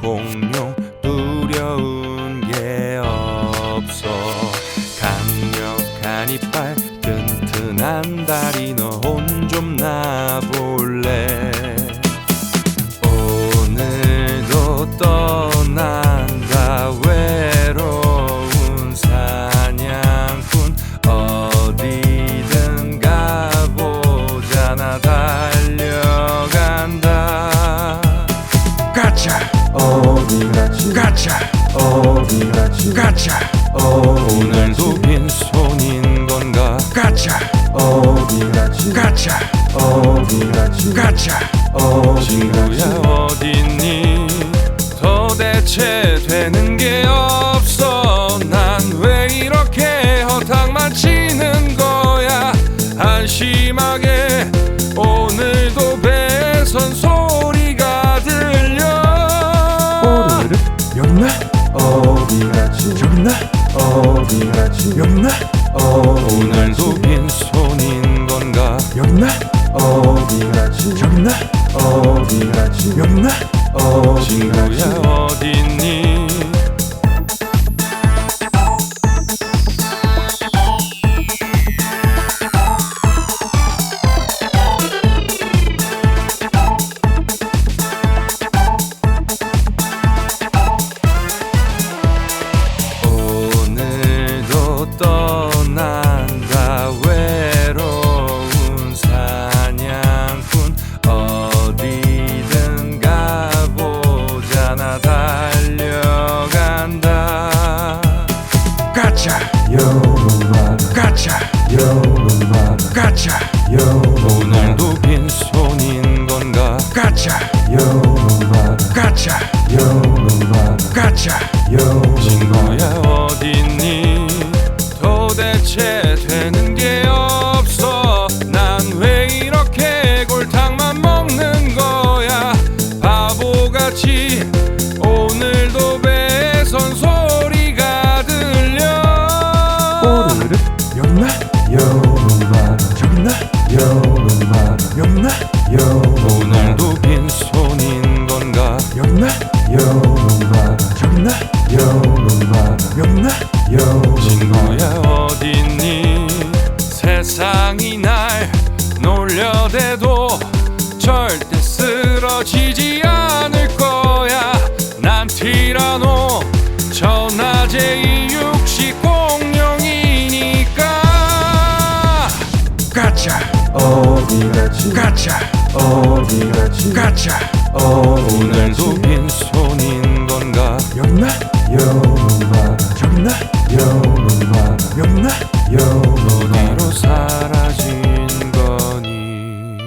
空 어디 가지? 가자. 어디 가지? 가자. 어디 오늘도 빈손인 건가? 가자. 어디 가지? 가자. 어디 가지? 가자. 어디 친구야 어딨 여기 있나? 어디 여기 있나? 어디 있나? 어디 오늘도 가지 빈손인 건가 여기 있나? 어디 여기 있나? 어디 가지 여기 있나? 가보자 나 달려간다. 가자. 여름마다 가자. 여름마다 가자. 여름마다 오늘도 빈손인 건가? 가자. 여름마다 가자. 여름마다 가자. 여름마다 친구야 어딨니? 도대체 여름마다 오늘도 빈손인 건가? 있나? 여름마다 여기 있나? 여름마다 친구야 어딨니? 세상이 날 놀려대도 가자 어디 가지? 가자 어디 가지? 가자 오늘도 빈손인 건가? 여기 있나? 여름마다 여기 있나? 여름마다 여기 있나? 여름마다 어디로 사라진 거니